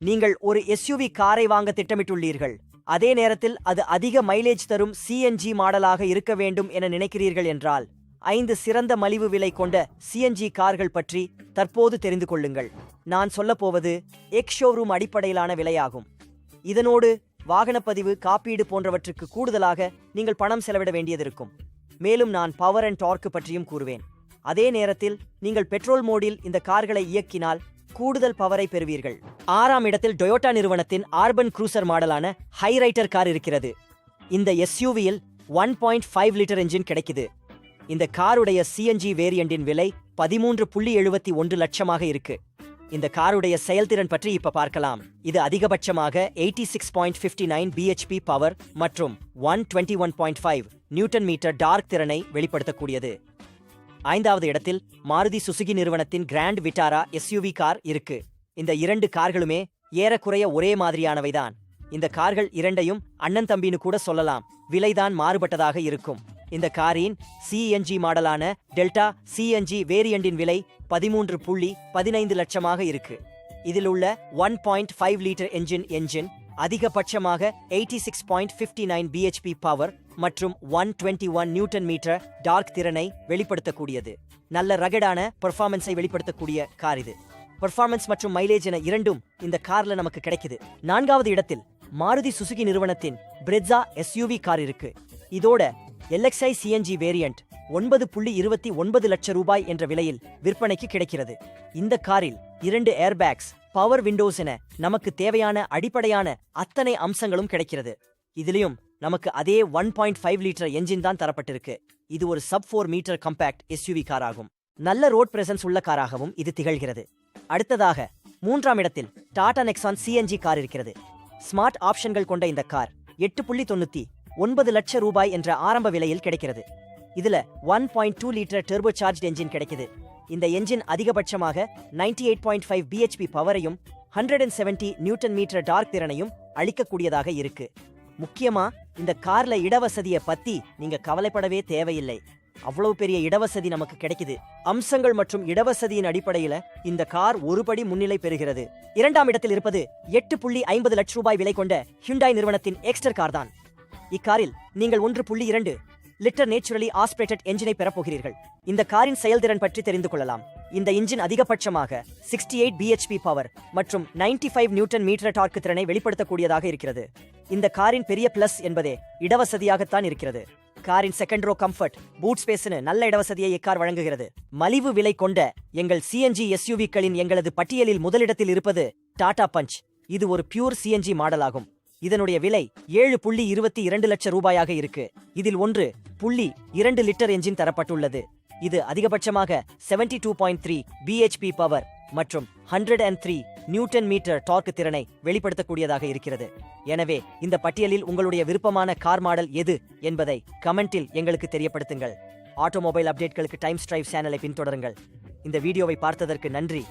நீங்கள் ஒரு எஸ்யூவி காரை வாங்க திட்டமிட்டுள்ளீர்கள். அதே நேரத்தில் அது அதிக மைலேஜ் தரும் சிஎன்ஜி மாடலாக இருக்க வேண்டும் என நினைக்கிறீர்கள் என்றால் ஐந்து சிறந்த மலிவு விலை கொண்ட சிஎன்ஜி கார்கள் பற்றி தற்போது தெரிந்து கொள்ளுங்கள். நான் சொல்லப்போவது எக்ஸ் ஷோரூம் அடிப்படையிலான விலையாகும். இதனோடு வாகனப்பதிவு காப்பீடு போன்றவற்றுக்கு கூடுதலாக நீங்கள் பணம் செலவிட வேண்டியதிருக்கும். மேலும் நான் பவர் அண்ட் டார்க் பற்றியும் கூறுவேன். அதே நேரத்தில் நீங்கள் பெட்ரோல் மோடில் இந்த கார்களை இயக்கினால் கூடுதல் பவரை பெறுவீர்கள். ஆறாம் இடத்தில் டொயோட்டா நிறுவனத்தின் ஆர்பன் க்ரூசர் மாடலான ஹைரைட்டர் கார் இருக்கிறது. இந்த எஸ்யூவியில் one point five litre engine கிடைக்குது. இந்த காருடைய சிஎன்ஜி வேரியண்டின் விலை பதிமூன்று புள்ளி எழுபத்தி ஒன்று லட்சமாக இருக்கு. இந்த காருடைய செயல்திறன் பற்றி இப்ப பார்க்கலாம். இது அதிகபட்சமாக eighty six point fifty nine BHP power மற்றும் one twenty one point five newton metre torque திறனை வெளிப்படுத்தக்கூடியது. ஐந்தாவது இடத்தில் மாருதி சுசுகி நிறுவனத்தின் கிராண்ட் விட்டாரா எஸ்யூவி கார் இருக்கு. இந்த இரண்டு கார்களுமே ஏறக்குறைய ஒரே மாதிரியானவைதான். இந்த கார்கள் இரண்டையும் அண்ணன் தம்பின்னு கூட சொல்லலாம். விலைதான் மாறுபட்டதாக இருக்கும். இந்த காரின் சிஎன்ஜி மாடலான டெல்டா சிஎன்ஜி வேரியண்டின் விலை பதிமூன்று புள்ளி பதினைந்து லட்சமாக இருக்கு. இதில் உள்ள one point five litre engine engine அதிகபட்சமாக eighty six point fifty nine BHP power மற்றும் one twenty one newton metre torque திறனை வெளிப்படுத்தக்கூடியது. நல்ல ரகடான பெர்ஃபார்மன்ஸை வெளிப்படுத்தக்கூடிய கார் இது. பெர்ஃபார்மன்ஸ் மற்றும் மைலேஜ் என இரண்டும் இந்த கார்ல நமக்கு கிடைக்குது. நான்காவது இடத்தில் மாருதி சுசுகி நிறுவனத்தின் பிரெட்ஸா எஸ்யூவி கார் இருக்கு. இதோட எல்எக்ஸ்ஐ சிஎன்ஜி வேரியன்ட் ஒன்பது புள்ளி இருபத்தி ஒன்பது லட்சம் ரூபாய் என்ற விலையில் விற்பனைக்கு கிடைக்கிறது. இந்த காரில் இரண்டு ஏர்பேக்ஸ் பவர் விண்டோஸ் என நமக்கு தேவையான அடிப்படையான அத்தனை அம்சங்களும் கிடைக்கிறது. இதுலயும் நமக்கு அதே one point five litre engine தான் தரப்பட்டிருக்கு. இது ஒரு sub four metre compact SUV car ஆகும். நல்ல ரோட் பிரசன்ஸ் உள்ள காராகவும் இது திகழ்கிறது. அடுத்ததாக மூன்றாம் இடத்தில் டாடா நெக்ஸான் சிஎன்ஜி கார் இருக்கிறது. ஸ்மார்ட் ஆப்ஷன்கள் கொண்ட இந்த கார் எட்டு புள்ளி தொண்ணூத்தி ஒன்பது லட்சம் ரூபாய் என்ற ஆரம்ப விலையில் கிடைக்கிறது. இதுல one point two litre turbo charge engine கிடைக்குது. இந்த என்ஜின் அதிகபட்சமாக ninety eight point five BHP பவரையும் hundred and seventy newton metre torque திறனையும் அளிக்கக்கூடியதாக இருக்கு. முக்கியமா இந்த கார்ல இடவசதியை பத்தி நீங்க கவலைப்படவே தேவையில்லை. அவ்வளவு பெரிய இடவசதி நமக்கு கிடைக்குது. அம்சங்கள் மற்றும் இடவசதியின் அடிப்படையில இந்த கார் ஒருபடி முன்னிலை பெறுகிறது. இரண்டாம் இடத்தில் இருப்பது எட்டு புள்ளி ஐம்பது லட்சம் ரூபாய் விலை கொண்ட ஹிண்டாய் நிறுவனத்தின் எக்ஸ்டர் கார் தான் இக்காரில் நீங்கள் ஒன்று புள்ளி இரண்டு லிட்டர் நேச்சுரலி ஆஸ்பிரேட்டட் என்ஜினை பெறப்போகிறீர்கள். இந்த காரின் செயல்திறன் பற்றி தெரிந்து கொள்ளலாம். இந்த இன்ஜின் அதிகபட்சமாக சிக்ஸ்டி எயிட் பிஹெச்பி பவர் மற்றும் ninety five newton metre torque திறனை வெளிப்படுத்தக்கூடியதாக இருக்கிறது. இந்த காரின் பெரிய பிளஸ் என்பதே இடவசதியாகத்தான் இருக்கிறது. காரின் செகண்ட் ரோ கம்ஃபர்ட் பூட் ஸ்பேஸ்னு நல்ல இடவசதியை இக்கார் வழங்குகிறது? மலிவு விலை கொண்ட எங்கள் சிஎன்ஜி எஸ்யூவிக்களின் எங்களது பட்டியலில் முதலிடத்தில் இருப்பது டாடா பஞ்ச். இது ஒரு பியூர் சிஎன்ஜி மாடல் ஆகும். இதனுடைய விலை ஏழு புள்ளி இருபத்தி இரண்டு லட்சம் ரூபாயாக இருக்கு. இதில் ஒன்று புள்ளி இரண்டு லிட்டர் என்ஜின் தரப்பட்டுள்ளது. இது அதிகபட்சமாக seventy two point three BHP power மற்றும் hundred and three newton metre torque திறனை வெளிப்படுத்தக்கூடியதாக இருக்கிறது. எனவே இந்த பட்டியலில் உங்களுடைய விருப்பமான கார் மாடல் எது என்பதை கமெண்டில் எங்களுக்கு தெரியப்படுத்துங்கள். ஆட்டோமொபைல் அப்டேட்களுக்கு டைம் ஸ்ட்ரைவ் சேனலை பின்தொடருங்கள். இந்த வீடியோவை பார்த்ததற்கு நன்றி.